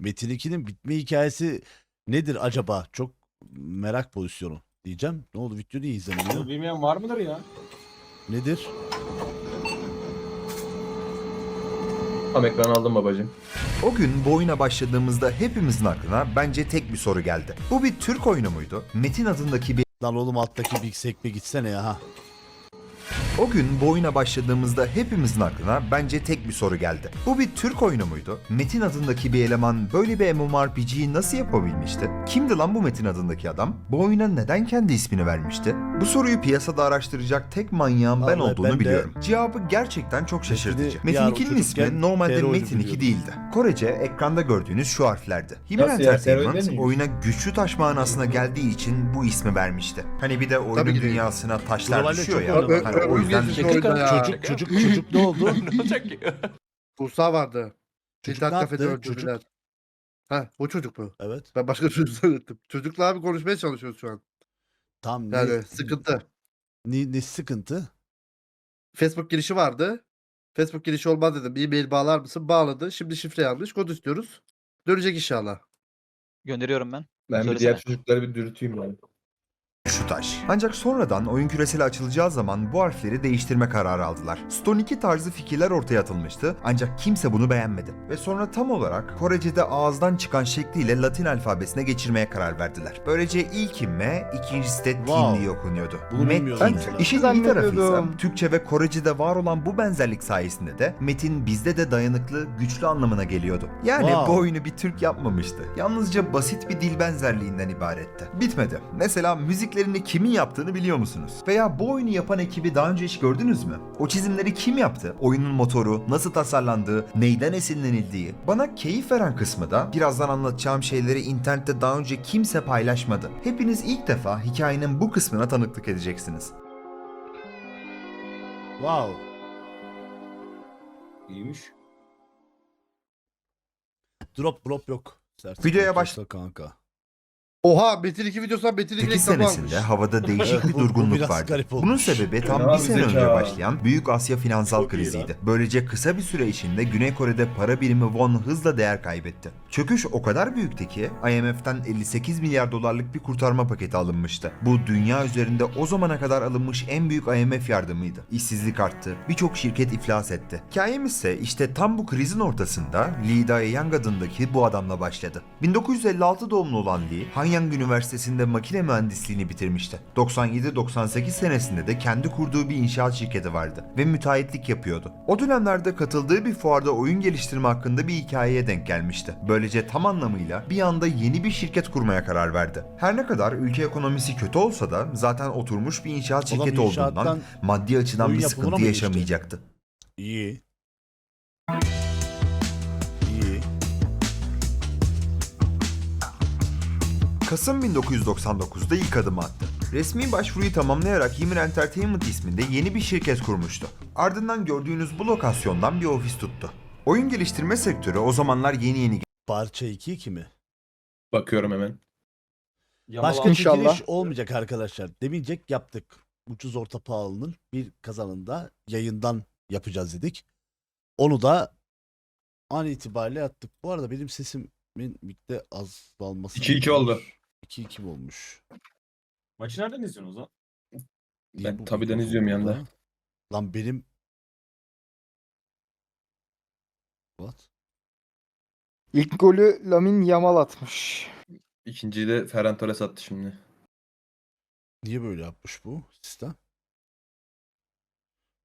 Metin 2'nin bitme hikayesi nedir acaba? Çok merak pozisyonu diyeceğim. Ne oldu video niye izlemiyor? Bilmeyen var mıdır ya? Nedir? Tam ekranı aldım babacığım. O gün bu oyuna başladığımızda hepimizin aklına bence tek bir soru geldi. Bu bir Türk oyunu muydu? Metin adındaki bir Lan oğlum alttaki bir sekme gitsene ya. Ha. O gün bu oyuna başladığımızda hepimizin aklına bence tek bir soru geldi. Bu bir Türk oyunu muydu? Metin adındaki bir eleman böyle bir MMORPG'yi nasıl yapabilmişti? Kimdi lan bu Metin adındaki adam? Bu oyuna neden kendi ismini vermişti? Bu soruyu piyasada araştıracak tek manyağın ben Vallahi olduğunu ben de- biliyorum. Cevabı gerçekten çok şaşırtıcı. Metin ara 2'nin çocukken ismi normalde Metin 2 biliyordum. değildi. Korece ekranda gördüğünüz şu harflerdi. Himen Nasıl ya, terör Entertainment miymiş? oyuna güçlü taş manasına geldiği için bu ismi vermişti. Hani bir de oyunun Tabii ki değil. dünyasına taşlar Globalde düşüyor çok ya. Hani o Ö- ö- oyunda ya. Çocuk çocuk çocuk ne oldu? ne olacak ki? Musa vardı. Çocuk İnternet ne kafede yaptı? öldürdüler. Ha bu çocuk mu? Evet. Ben başka çocuk zannettim. Çocukla abi konuşmaya çalışıyoruz şu an. Tam Yani ne, sıkıntı. ne, ne sıkıntı? Facebook girişi vardı. Facebook girişi olmaz dedim. E-mail bağlar mısın? Bağladı. Şimdi şifre yanlış. Kod istiyoruz. Dönecek inşallah. Gönderiyorum ben. Ben bir Söylesene. diğer çocukları bir dürüteyim yani. Şu taş. Ancak sonradan oyun küreseli açılacağı zaman bu harfleri değiştirme kararı aldılar. Stone 2 tarzı fikirler ortaya atılmıştı ancak kimse bunu beğenmedi. Ve sonra tam olarak Korece'de ağızdan çıkan şekliyle Latin alfabesine geçirmeye karar verdiler. Böylece ilk M, ikincisi de Tin Wow. diye okunuyordu. Bunu Met bilmiyordum Tin. mesela. İşin iyi tarafı ise Zannediyordum. Türkçe ve Korece'de var olan bu benzerlik sayesinde de Metin bizde de dayanıklı, güçlü anlamına geliyordu. Yani Wow. bu oyunu bir Türk yapmamıştı. Yalnızca basit bir dil benzerliğinden ibaretti. Bitmedi. Mesela müziklerini kimin yaptığını biliyor musunuz? Veya bu oyunu yapan ekibi daha önce hiç gördünüz mü? O çizimleri kim yaptı? Oyunun motoru, nasıl tasarlandığı, neyden esinlenildiği. Bana keyif veren kısmı da birazdan anlatacağım şeyleri internette daha önce kimse paylaşmadı. Hepiniz ilk defa hikayenin bu kısmına tanıklık edeceksiniz. Wow. İyiymiş. Drop drop yok. Sertif Videoya baş- kanka. Oha Metin 2 videosu Metin 2 8 reklamı senesinde almış. havada değişik bir durgunluk biraz vardı. garip Bunun sebebi tam Ya bir sene zeka. önce başlayan Büyük Asya finansal Çok iyi kriziydi. Böylece kısa bir süre içinde Güney Kore'de para birimi won hızla değer kaybetti. Çöküş o kadar büyüktü ki IMF'den 58 milyar dolarlık bir kurtarma paketi alınmıştı. Bu dünya üzerinde o zamana kadar alınmış en büyük IMF yardımıydı. İşsizlik arttı, birçok şirket iflas etti. Hikayemiz ise işte tam bu krizin ortasında Lee Dae-young adındaki bu adamla başladı. 1956 doğumlu olan Lee, Hanyang Üniversitesi'nde makine mühendisliğini bitirmişti. 97-98 senesinde de kendi kurduğu bir inşaat şirketi vardı ve müteahhitlik yapıyordu. O dönemlerde katıldığı bir fuarda oyun geliştirme hakkında bir hikayeye denk gelmişti. Böylece tam anlamıyla bir anda yeni bir şirket kurmaya karar verdi. Her ne kadar ülke ekonomisi kötü olsa da zaten oturmuş bir inşaat Adam şirketi olduğundan maddi açıdan bir sıkıntı yaşamayacaktı. İyi. Kasım 1999'da ilk adımı attı. Resmi başvuruyu tamamlayarak Ymir Entertainment isminde yeni bir şirket kurmuştu. Ardından gördüğünüz bu lokasyondan bir ofis tuttu. Oyun geliştirme sektörü o zamanlar yeni yeni Parça 2 2 mi? Bakıyorum hemen. Yamal Başka almış. İnşallah. çekiliş olmayacak arkadaşlar. Demeyecek yaptık. Ucuz orta pahalının bir kazanında yayından yapacağız dedik. Onu da an itibariyle yaptık. Bu arada benim sesimin mikte azalması. 2-2 oldu. 2-2 mi olmuş? Maçı nereden izliyorsunuz lan? Niye Ben bu tabiden izliyorum yanda. burada? Lan benim What? İlk golü Lamin Yamal atmış. İkinciyi de Ferran Torres attı şimdi. Niye böyle yapmış bu sistem?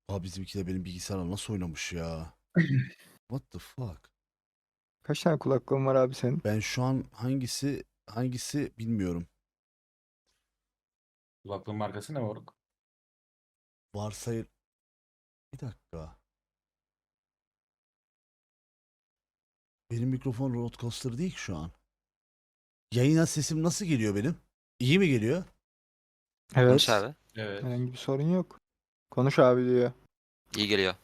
Aa bizimki de benim bilgisayarla nasıl oynamış ya? What the fuck? Kaç tane kulaklığın var abi senin? Ben şu an hangisi hangisi bilmiyorum. Kulaklığın markası ne moruk? Varsayır. Bir dakika. Benim mikrofon Rodecaster değil ki şu an. Yayına sesim nasıl geliyor benim? İyi mi geliyor? Evet. Konuş abi. Evet. Herhangi bir sorun yok. Konuş abi diyor. İyi geliyor.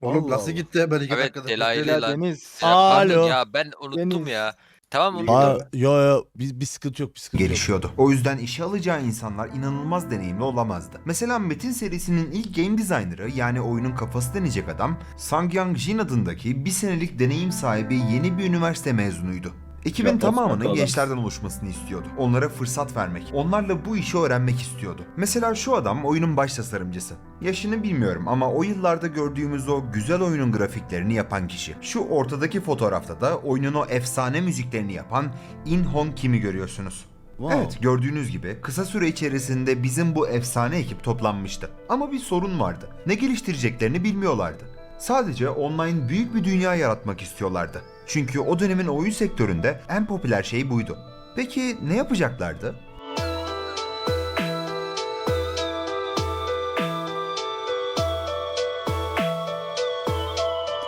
Oğlum Allah nasıl Allah. gitti hemen 2 Evet, dakikada? Delaylı Beyler lan. Deniz. Ya, pardon Alo. Ya ben unuttum Deniz. ya. Tamam onu Aa, yo yo bir, bir sıkıntı yok bir sıkıntı yok. gelişiyordu. O yüzden işe alacağı insanlar inanılmaz deneyimli olamazdı. Mesela Metin serisinin ilk game designer'ı yani oyunun kafası denecek adam Sangyang Jin adındaki bir senelik deneyim sahibi yeni bir üniversite mezunuydu. Ekibin tamamının gençlerden oluşmasını istiyordu. Onlara fırsat vermek, onlarla bu işi öğrenmek istiyordu. Mesela şu adam oyunun baş tasarımcısı. Yaşını bilmiyorum ama o yıllarda gördüğümüz o güzel oyunun grafiklerini yapan kişi. Şu ortadaki fotoğrafta da oyunun o efsane müziklerini yapan In Hong Kim'i görüyorsunuz. Wow. Evet gördüğünüz gibi kısa süre içerisinde bizim bu efsane ekip toplanmıştı. Ama bir sorun vardı. Ne geliştireceklerini bilmiyorlardı. Sadece online büyük bir dünya yaratmak istiyorlardı. Çünkü o dönemin oyun sektöründe en popüler şey buydu. Peki ne yapacaklardı?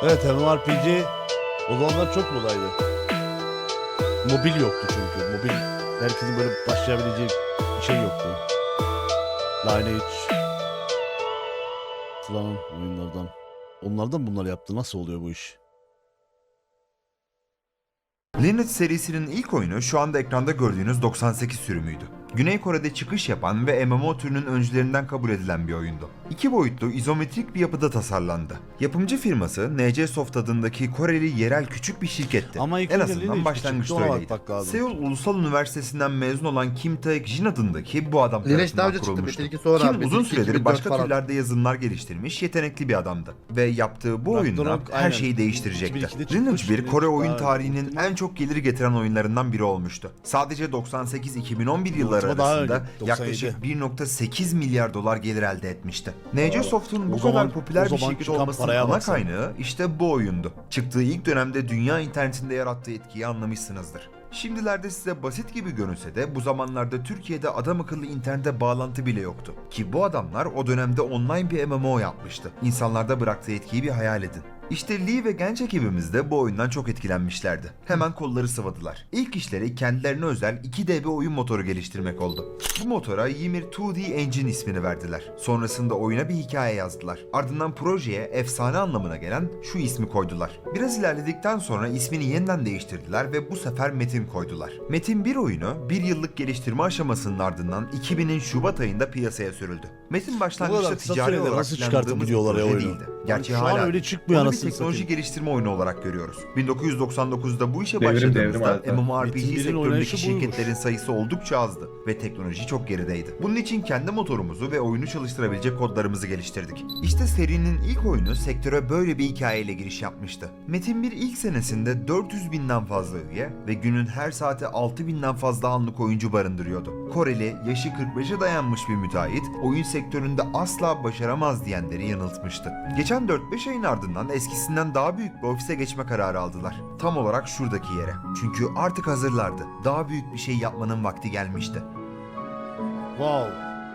Evet MMORPG o zamanlar çok modaydı. Mobil yoktu çünkü. Mobil herkesin böyle başlayabileceği bir şey yoktu. Lineage falan oyunlardan. Onlardan bunlar yaptı. Nasıl oluyor bu iş? Lineage serisinin ilk oyunu şu anda ekranda gördüğünüz 98 sürümüydü. Güney Kore'de çıkış yapan ve MMO türünün öncülerinden kabul edilen bir oyundu. İki boyutlu izometrik bir yapıda tasarlandı. Yapımcı firması NC Soft adındaki Koreli yerel küçük bir şirketti. Ama en azından başlangıçta çıktı, öyleydi. Seul Ulusal Üniversitesi'nden mezun olan Kim Taek Jin adındaki bu adam tarafından çıktı. kurulmuştu. 2 sonra. Kim Metin uzun 2 süredir 2004 başka falan. türlerde yazılımlar geliştirmiş yetenekli bir adamdı. Ve yaptığı bu oyunla Ragnarok, her aynen. şeyi değiştirecekti. 2002'de çıkmış, Lineage 1 Kore oyun tarihinin en çok geliri getiren oyunlarından biri olmuştu. Sadece 98-2011 yılları Daha arasında önce, 97. yaklaşık 1.8 milyar dolar gelir elde etmişti. NC Soft'un bu zaman- kadar popüler bir şirket olmasının ana baksana. kaynağı işte bu oyundu. Çıktığı ilk dönemde dünya internetinde yarattığı etkiyi anlamışsınızdır. Şimdilerde size basit gibi görünse de bu zamanlarda Türkiye'de adam akıllı internete bağlantı bile yoktu. Ki bu adamlar o dönemde online bir MMO yapmıştı. İnsanlarda bıraktığı etkiyi bir hayal edin. İşte Lee ve genç ekibimiz de bu oyundan çok etkilenmişlerdi. Hemen kolları sıvadılar. İlk işleri kendilerine özel 2D bir oyun motoru geliştirmek oldu. Bu motora Ymir 2D Engine ismini verdiler. Sonrasında oyuna bir hikaye yazdılar. Ardından projeye efsane anlamına gelen şu ismi koydular. Biraz ilerledikten sonra ismini yeniden değiştirdiler ve bu sefer Metin koydular. Metin 1 oyunu bir yıllık geliştirme aşamasının ardından 2000'in Şubat ayında piyasaya sürüldü. Metin başlangıçta ticari olarak nasıl planladığımız proje değildi. Yani Gerçi şu an hala öyle çıkmıyor anasını teknoloji satayım. geliştirme oyunu olarak görüyoruz. 1999'da bu işe Devrim, devrim başladığımızda adeta. MMORPG sektöründeki oynayışı buymuş. şirketlerin sayısı oldukça azdı ve teknoloji çok gerideydi. Bunun için kendi motorumuzu ve oyunu çalıştırabilecek kodlarımızı geliştirdik. İşte serinin ilk oyunu sektöre böyle bir hikayeyle giriş yapmıştı. Metin 1 ilk senesinde 400 binden fazla üye ve günün her saati 6 binden fazla anlık oyuncu barındırıyordu. Koreli, yaşı 45'e dayanmış bir müteahhit, oyun sektöründe asla başaramaz diyenleri yanıltmıştı. Geçen 4-5 ayın ardından eskisinden daha büyük bir ofise geçme kararı aldılar. Tam olarak şuradaki yere. Çünkü artık hazırlardı. Daha büyük bir şey yapmanın vakti gelmişti. Wow.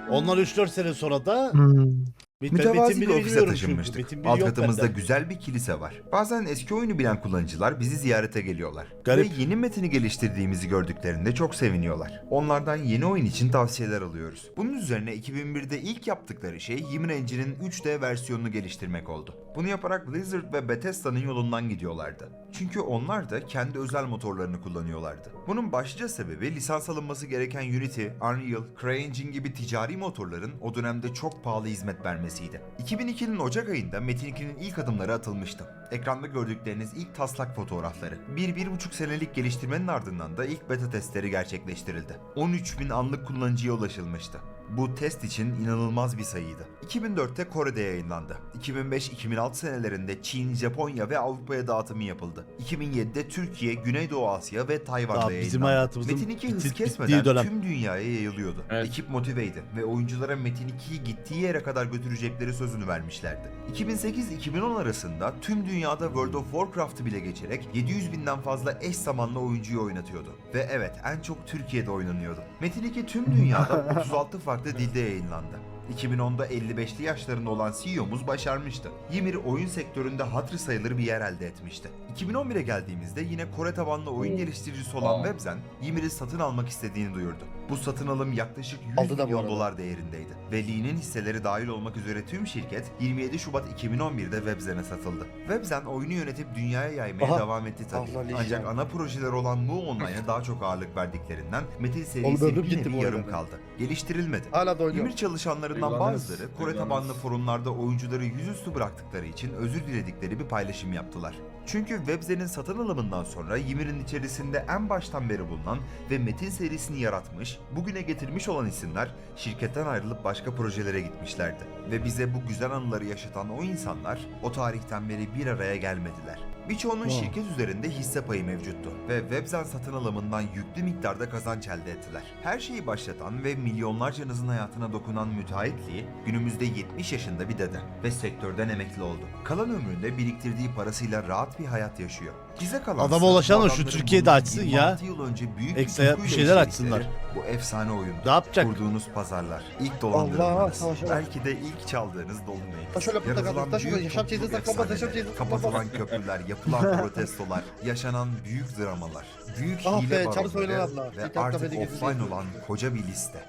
Onlar 3-4 sene sonra da Hmm. Mütevazi bir ofise taşınmıştık. Alt katımızda güzel bir kilise var. Bazen eski oyunu bilen kullanıcılar bizi ziyarete geliyorlar. Garip. Ve yeni metini geliştirdiğimizi gördüklerinde çok seviniyorlar. Onlardan yeni oyun için tavsiyeler alıyoruz. Bunun üzerine 2001'de ilk yaptıkları şey Ymir Engine'in 3D versiyonunu geliştirmek oldu. Bunu yaparak Blizzard ve Bethesda'nın yolundan gidiyorlardı. Çünkü onlar da kendi özel motorlarını kullanıyorlardı. Bunun başlıca sebebi lisans alınması gereken Unity, Unreal, CryEngine gibi ticari motorların o dönemde çok pahalı hizmet vermesiydi. 2002'nin Ocak ayında Metin 2'nin ilk adımları atılmıştı. Ekranda gördükleriniz ilk taslak fotoğrafları. 1-1,5 senelik geliştirmenin ardından da ilk beta testleri gerçekleştirildi. 13.000 anlık kullanıcıya ulaşılmıştı. Bu test için inanılmaz bir sayıydı. 2004'te Kore'de yayınlandı. 2005-2006 senelerinde Çin, Japonya ve Avrupa'ya dağıtımı yapıldı. 2007'de Türkiye, Güneydoğu Asya ve Tayvan'da Daha yayınlandı. bizim hayatımızın Metin 2 bitti- hız kesmeden dönem. tüm dünyaya yayılıyordu. Evet. Ekip motiveydi ve oyunculara Metin 2'yi gittiği yere kadar götürecekleri sözünü vermişlerdi. 2008-2010 arasında tüm dünyada World of Warcraft'ı bile geçerek 700 binden fazla eş zamanlı oyuncuyu oynatıyordu. Ve evet en çok Türkiye'de oynanıyordu. Metin 2 tüm dünyada 36 farklı dilde yayınlandı. 2010'da 55'li yaşlarında olan CEO'muz başarmıştı. Ymir oyun sektöründe hatırı sayılır bir yer elde etmişti. 2011'e geldiğimizde yine Kore tabanlı oyun geliştiricisi olan Webzen, Ymir'i satın almak istediğini duyurdu. Bu satın alım yaklaşık 100 Aldı da bu milyon arada. dolar değerindeydi. Ve Lee'nin hisseleri dahil olmak üzere tüm şirket 27 Şubat 2011'de Webzen'e satıldı. Webzen oyunu yönetip dünyaya yaymaya Aha. devam etti tabii. Allah Lee Ancak ana projeler olan Bu Online'a daha çok ağırlık verdiklerinden Metin Oğlum serisi öldüm bir gitti nevi bu yarım arada. kaldı. Geliştirilmedi. Hala da oynuyor. Çalışanlarından Duygulandınız, bazıları Kore tabanlı forumlarda oyuncuları yüzüstü bıraktıkları için özür diledikleri bir paylaşım yaptılar. Çünkü Webzen'in satın alımından sonra Ymir'in içerisinde en baştan beri bulunan ve Metin serisini yaratmış, bugüne getirmiş olan isimler şirketten ayrılıp başka projelere gitmişlerdi. Ve bize bu güzel anıları yaşatan o insanlar o tarihten beri bir araya gelmediler. Birçoğunun Oh. şirket üzerinde hisse payı mevcuttu ve Webzen satın alımından yüklü miktarda kazanç elde ettiler. Her şeyi başlatan ve milyonlarcanızın hayatına dokunan müteahhit Lee, günümüzde 70 yaşında bir dede ve sektörden emekli oldu. Kalan ömründe biriktirdiği parasıyla rahat bir hayat yaşıyor. Bize kalan Adama ulaşan o şu Türkiye'de açsın ya. 26 yıl önce büyük Ekstra bir şeyler açsınlar. Bu efsane oyun. Ne yapacak? Kurduğunuz pazarlar, ilk Allah, dolandırılmanız, belki de ilk çaldığınız dolunayınız. Taş öyle pıtı Yaratılan kaldı, taş öyle büyük topluluk efsaneleri, kapatılan köprüler, yapılan protestolar, yaşanan büyük dramalar, büyük Ah hile be, abla. ve Bir tek artık gezdi offline olan koca bir liste.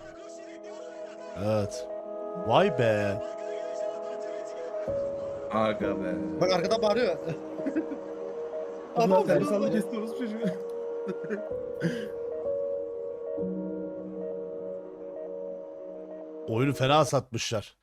Evet. Vay be. Aga be. Bak arkadan bağırıyor. Allah Adam Fersan'la kestiyoruz çocuğu. Oyunu fena satmışlar.